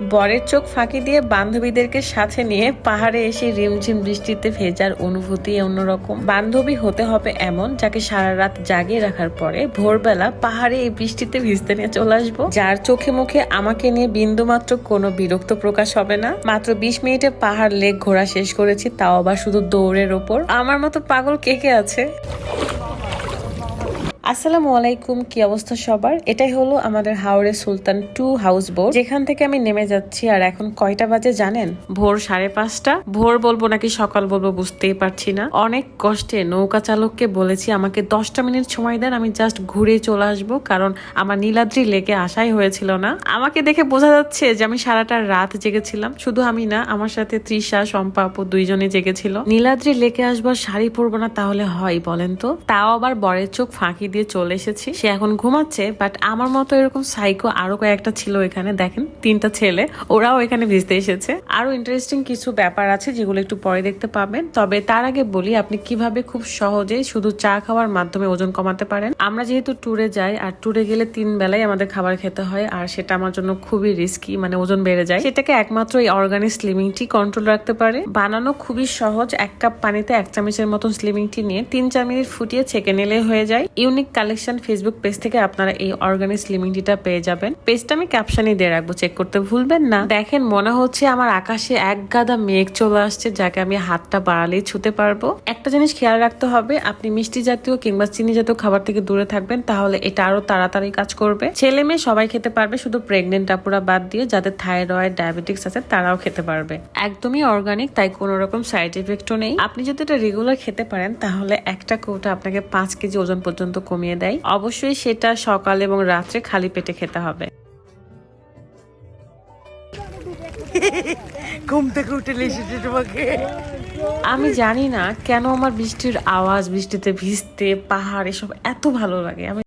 বরের চোখ ফাঁকি দিয়ে বান্ধবীদেরকে সাথে নিয়ে পাহাড়ে এসে রিমঝিম বৃষ্টিতে ভেজার অনুভূতি অন্যরকম। বান্ধবী হতে হবে এমন যাকে সারা রাত জাগিয়ে রাখার পরে ভোরবেলা পাহাড়ে এই বৃষ্টিতে ভিজতে নিয়ে চলে আসব। যার চোখে মুখে আমাকে নিয়ে বিন্দু মাত্র কোনো বিরক্ত প্রকাশ হবে না। মাত্র বিশ মিনিটে পাহাড় লেক ঘোরা শেষ করেছি, তাও আবার শুধু দৌড়ের ওপর। আমার মতো পাগল কে কে আছে? আসসালামু আলাইকুম, কি অবস্থা সবার? এটাই হলো আমাদের হাওড়ে সুলতান টু হাউস বোট যেখান থেকে আমি নেমে যাচ্ছি, আর এখন কয়টা বাজে জানেন? ভোর সাড়ে পাঁচটা। ভোর বলব নাকি সকাল বলব বুঝতেই পারছি না। অনেক কষ্টে নৌকা চালককে বলেছি, আমাকে দশটা মিনিট সময় দেন, আমি জাস্ট ঘুরে চলে আসব। কারণ আমার নীলাদ্রি লেকে আসাই হয়েছিল না। আমাকে দেখে বোঝা যাচ্ছে যে আমি সারাটা রাত জেগেছিলাম। শুধু আমি না, আমার সাথে তৃষা, শম্পা, আপু দুইজনে জেগেছিল। নীলাদ্রি লেকে আসবার শাড়ি পরবো না তাহলে হয় বলেন তো? তাও আবার বরের চোখ ফাঁকি দিয়ে চলে এসেছি। সে এখন ঘুমাচ্ছে বাট আমার মতো এরকম সাইকো আরও কয়েকটা ছিল এখানে দেখেন, তিনটা ছেলে, ওরাও এখানে ভিজতে এসেছে। আরও ইন্টারেস্টিং কিছু ব্যাপার আছে যেগুলো একটু পরে দেখতে পাবেন। তবে তার আগে বলি, আপনি কীভাবে খুব সহজে শুধু চা খাওয়ার মাধ্যমে ওজন কমাতে পারেন? আমরা যেহেতু ট্যুরে যাই, আর ট্যুরে গেলে তিন বেলায় আমাদের খাবার খেতে হয়, আর সেটা আমার জন্য খুবই রিস্কি মানে ওজন বেড়ে যায়। সেটাকে একমাত্র এই অর্গানিক স্লিমিং টি কন্ট্রোল রাখতে পারে। বানানো খুবই সহজ, এক কাপ পানিতে এক চামচের মতন স্লিমিং টি নিয়ে তিন চার মিনিট ফুটিয়ে ছেঁকে নিলে হয়ে যায়। ইউনিক কালেকশন ফেসবুক পেজ থেকে আপনারা এই অর্গানিক স্লিমিং টিটা পেয়ে যাবেন। পেজটা আমি ক্যাপশনে দিয়ে রাখব চেক করতে ভুলবেন না। দেখেন, মনে হচ্ছে আমার আকাশে এক গাদা মেঘ চলে আসছে, যাকে আমি হাতটা বাড়ালেই ছুতে পারব। একটা জিনিস খেয়াল রাখতে হবে, আপনি মিষ্টি জাতীয় কিংবা চিনি জাতীয় খাবার থেকে দূরে থাকবেন, তাহলে এটা আরও তাড়াতাড়ি কাজ করবে। ছেলে মেয়ে সবাই খেতে পারবে, শুধু প্রেগনেন্ট আপুরা বাদ দিয়ে, যাদের থাইরয়েড ডায়াবেটিক্স আছে, তারাও খেতে পারবে। একদমই অর্গানিক তাই কোনো রকম সাইড ইফেক্টও নেই। আপনি যদি এটা রেগুলার খেতে পারেন, তাহলে একটা কৌটা আপনাকে পাঁচ কেজি ওজন পর্যন্ত কমিয়ে দেয়। অবশ্যই সেটা সকাল এবং রাত্রে খালি পেটে খেতে হবে। ঘুম থেকে উঠে তোমাকে। আমি জানি না কেন আমার বৃষ্টির আওয়াজ বৃষ্টিতে ভিজতে পাহাড় এসব এত ভালো লাগে। আমি